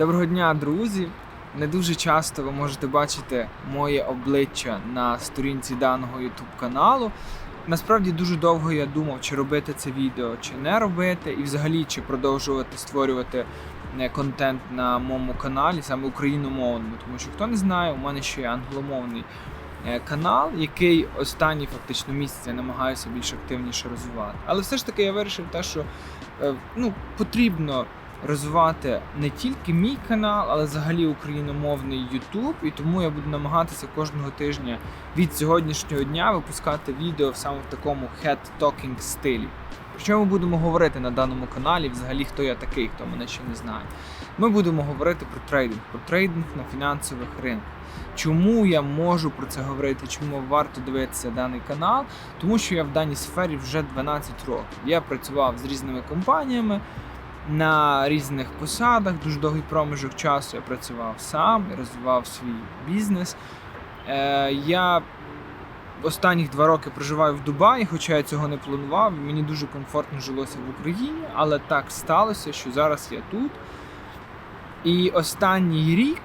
Доброго дня, друзі! Не дуже часто ви можете бачити моє обличчя на сторінці даного YouTube каналу. Насправді дуже довго я думав, чи робити це відео, чи не робити, і взагалі чи продовжувати створювати е, контент на моєму каналі, саме україномовному. Тому що хто не знає, у мене ще є англомовний е, канал, який останні фактично місяці я намагаюся більш активніше розвивати. Але все ж таки я вирішив те, що е, ну, потрібно розвивати не тільки мій канал, але взагалі україномовний YouTube. І тому я буду намагатися кожного тижня від сьогоднішнього дня випускати відео саме в такому head-talking стилі. Про що ми будемо говорити на даному каналі? Взагалі, хто я такий, хто мене ще не знає. Ми будемо говорити про трейдинг, про трейдинг на фінансових ринках. Чому я можу про це говорити? Чому варто дивитися даний канал? Тому що я в даній сфері вже 12 років. Я працював з різними компаніями на різних посадах. Дуже довгий проміжок часу я працював сам, розвивав свій бізнес. Е, я останні два роки проживаю в Дубаї, хоча я цього не планував. Мені дуже комфортно жилося в Україні, але так сталося, що зараз я тут. І останній рік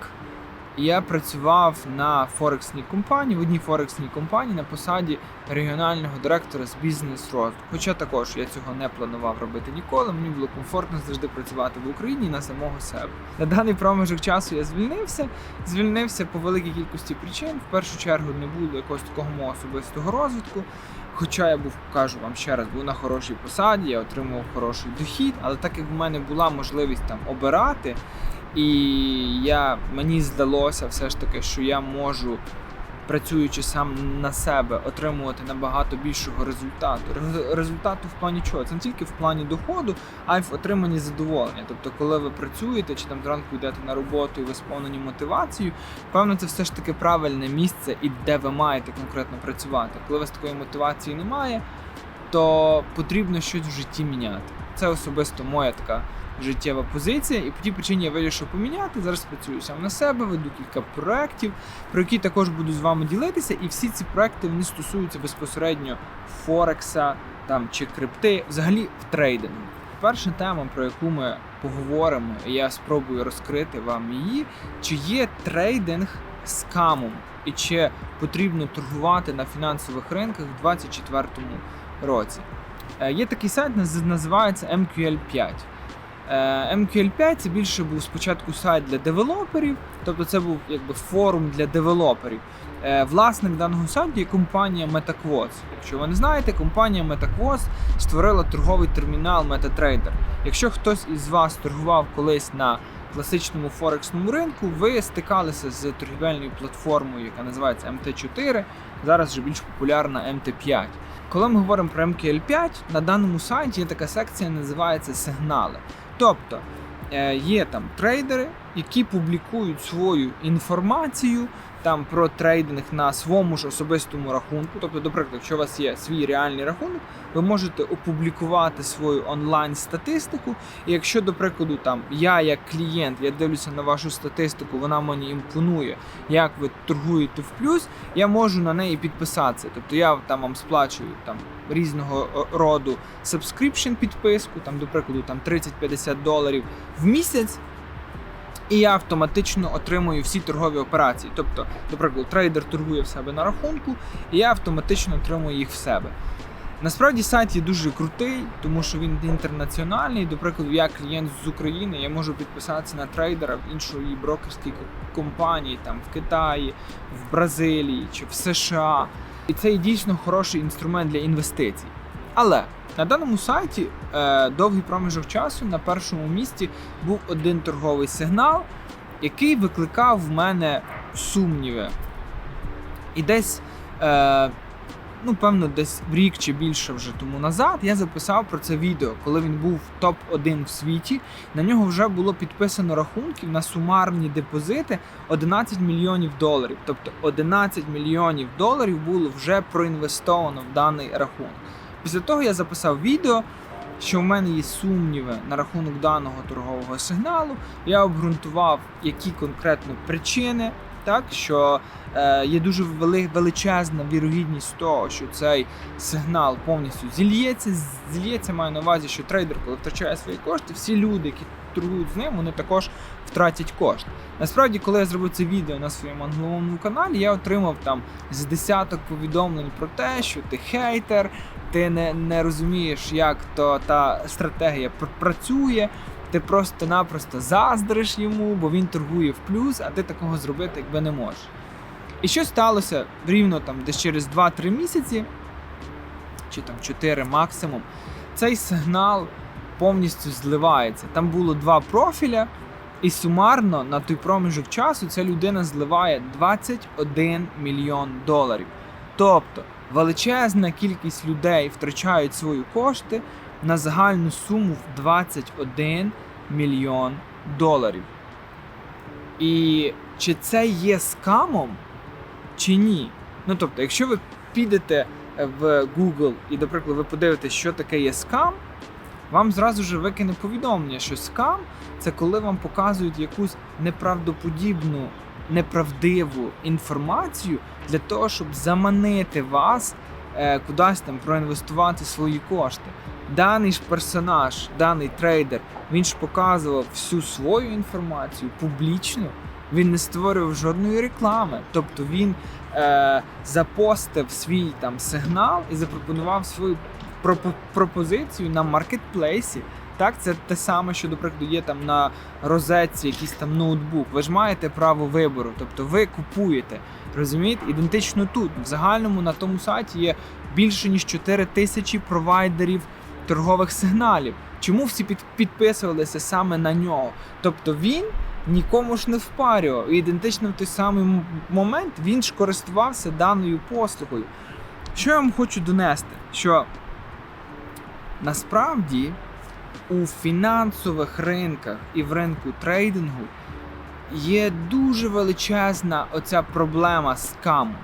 я працював на Форексній компанії, в одній Форексній компанії на посаді регіонального директора з бізнес розвитку. Хоча також я цього не планував робити ніколи. Мені було комфортно завжди працювати в Україні на самого себе. На даний проміжок часу я звільнився. Звільнився по великій кількості причин. В першу чергу не було якогось такого мого особистого розвитку. Хоча я був, кажу вам ще раз, був на хорошій посаді, я отримував хороший дохід, але так як в мене була можливість там обирати, і я мені здалося все ж таки, що я можу, працюючи сам на себе, отримувати набагато більшого результату. Результату в плані чого? Це не тільки в плані доходу, а й в отриманні задоволення. Тобто, коли ви працюєте чи там зранку йдете на роботу і ви сповнені мотивацією, певно, це все ж таки правильне місце і де ви маєте конкретно працювати. Коли у вас такої мотивації немає, то потрібно щось в житті міняти. Це особисто моя така життєва позиція, і по тій причині я вирішив поміняти. Зараз працюю сам на себе, веду кілька проєктів, про які також буду з вами ділитися. І всі ці проекти вони стосуються безпосередньо Форекса там чи крипти, взагалі в трейдингу. Перша тема, про яку ми поговоримо, і я спробую розкрити вам її, чи є трейдинг скамом, і чи потрібно торгувати на фінансових ринках в 2024 році. Е, Є такий сайт, наз- називається MQL5. Е, MQL5 це більше був спочатку сайт для девелоперів, тобто це був якби форум для девелоперів. Е, Власник даного сайту є компанія MetaQuotes. Якщо ви не знаєте, компанія MetaQuotes створила торговий термінал MetaTrader. Якщо хтось із вас торгував колись на класичному форексному ринку, ви стикалися з торгівельною платформою, яка називається MT4, зараз вже більш популярна MT5. Коли ми говоримо про MQL5, на даному сайті є така секція, називається сигнали. Тобто е, є там трейдери, які публікують свою інформацію там про трейдинг на своєму ж особистому рахунку. Тобто, до прикладу, якщо у вас є свій реальний рахунок, ви можете опублікувати свою онлайн статистику. І якщо, до прикладу, там я як клієнт, я дивлюся на вашу статистику, вона мені імпонує, як ви торгуєте в плюс, я можу на неї підписатися. Тобто я там вам сплачую там різного е, роду subscription підписку, там, до прикладу, там 30-50 доларів в місяць. І я автоматично отримую всі торгові операції. Тобто, до прикладу, трейдер торгує в себе на рахунку, і я автоматично отримую їх в себе. Насправді сайт є дуже крутий, тому що він інтернаціональний. До я клієнт з України, я можу підписатися на трейдера в іншої брокерській компанії, там в Китаї, в Бразилії чи в США. І це дійсно хороший інструмент для інвестицій. Але на даному сайті е, довгий проміжок часу на першому місці був один торговий сигнал, який викликав в мене сумніви. І десь, е, ну певно, десь рік чи більше вже тому назад я записав про це відео, коли він був топ-1 в світі. На нього вже було підписано рахунків на сумарні депозити 11 мільйонів доларів. Тобто 11 мільйонів доларів було вже проінвестовано в даний рахунок. Після того я записав відео, що в мене є сумніви на рахунок даного торгового сигналу. Я обґрунтував, які конкретно причини, так що е, є дуже величезна вірогідність того, що цей сигнал повністю зільється. Зільється маю на увазі, що трейдер, коли втрачає свої кошти, всі люди, які торгують з ним, вони також втратять кошти. Насправді, коли я зробив це відео на своєму англомовному каналі, я отримав там з десяток повідомлень про те, що ти хейтер, ти не, не розумієш, як то та стратегія пр- працює. Ти просто-напросто заздриш йому, бо він торгує в плюс, а ти такого зробити якби не можеш. І що сталося рівно там десь через 2-3 місяці, чи там 4 максимум, цей сигнал повністю зливається. Там було два профіля, і сумарно на той проміжок часу ця людина зливає 21 мільйон доларів. Тобто величезна кількість людей втрачають свої кошти на загальну суму в 21 мільйон доларів. І чи це є скамом, чи ні? Ну тобто, якщо ви підете в Google і, до прикладу, ви подивитесь, що таке є скам, вам зразу ж викине повідомлення, що скам це коли вам показують якусь неправдоподібну, неправдиву інформацію для того, щоб заманити вас е, кудись там проінвестувати свої кошти. Даний ж персонаж, даний трейдер, він ж показував всю свою інформацію публічно. Він не створював жодної реклами. Тобто він е, запостив свій там сигнал і запропонував свою пропозицію на маркетплейсі. Так, це те саме, що, до прикладу, є там на розетці якийсь там ноутбук. Ви ж маєте право вибору, тобто ви купуєте. Розумієте? Ідентично тут. В загальному на тому сайті є більше ніж 4 тисячі провайдерів торгових сигналів. Чому всі під, підписувалися саме на нього? Тобто він нікому ж не впарював. І ідентично в той самий момент він ж користувався даною послугою. Що я вам хочу донести? Що насправді у фінансових ринках і в ринку трейдингу є дуже величезна оця проблема скаму.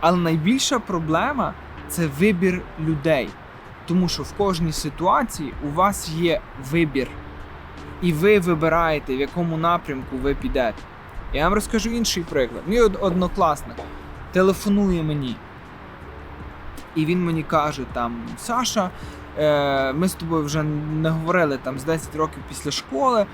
Але найбільша проблема це вибір людей. Тому що в кожній ситуації у вас є вибір. І ви вибираєте, в якому напрямку ви підете. Я вам розкажу інший приклад. Мій однокласник телефонує мені. І він мені каже: там, Саша, ми з тобою вже не говорили там з 10 років після школи.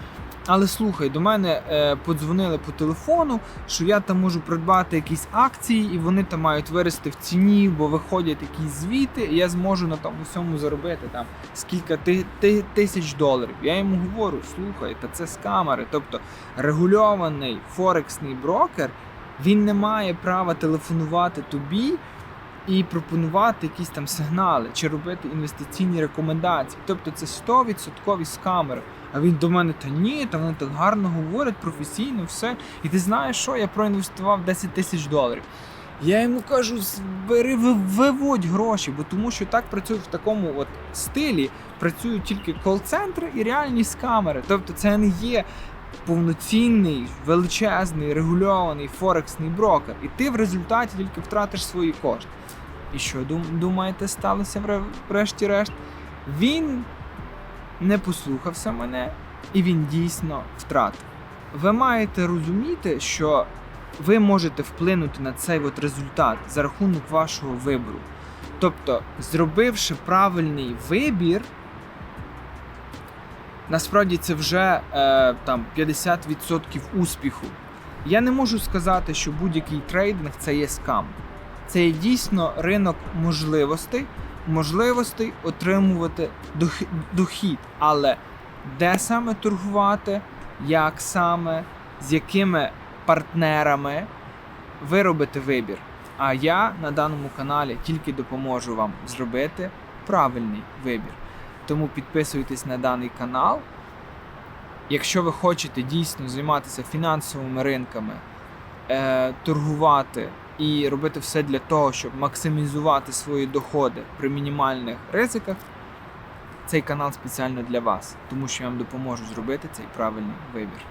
Але слухай, до мене е, подзвонили по телефону, що я там можу придбати якісь акції, і вони там мають вирости в ціні, бо виходять якісь звіти, і я зможу на тому всьому заробити там скільки ти, ти, тисяч доларів. Я йому говорю: слухай, та це скамери. Тобто регульований форексний брокер він не має права телефонувати тобі і пропонувати якісь там сигнали чи робити інвестиційні рекомендації. Тобто це 100% скамери. А він до мене, та ні, та вони так гарно говорять, професійно, все. І ти знаєш що? Я проінвестував 10 тисяч доларів. Я йому кажу, бери, виводь гроші, бо тому що так працює в такому от стилі, працюють тільки кол-центри і реальні скамери. Тобто це не є повноцінний, величезний, регульований форексний брокер. І ти в результаті тільки втратиш свої кошти. І що думаєте, сталося врешті-решт? Він не послухався мене, і він дійсно втратив. Ви маєте розуміти, що ви можете вплинути на цей от результат за рахунок вашого вибору. Тобто, зробивши правильний вибір, насправді це вже е, там 50% успіху. Я не можу сказати, що будь-який трейдинг це є скам. Це є дійсно ринок можливостей, можливостей отримувати дохід. Але де саме торгувати, як саме, з якими партнерами ви робите вибір. А я на даному каналі тільки допоможу вам зробити правильний вибір. Тому підписуйтесь на даний канал. Якщо ви хочете дійсно займатися фінансовими ринками, е, торгувати і робити все для того, щоб максимізувати свої доходи при мінімальних ризиках, цей канал спеціально для вас, тому що я вам допоможу зробити цей правильний вибір.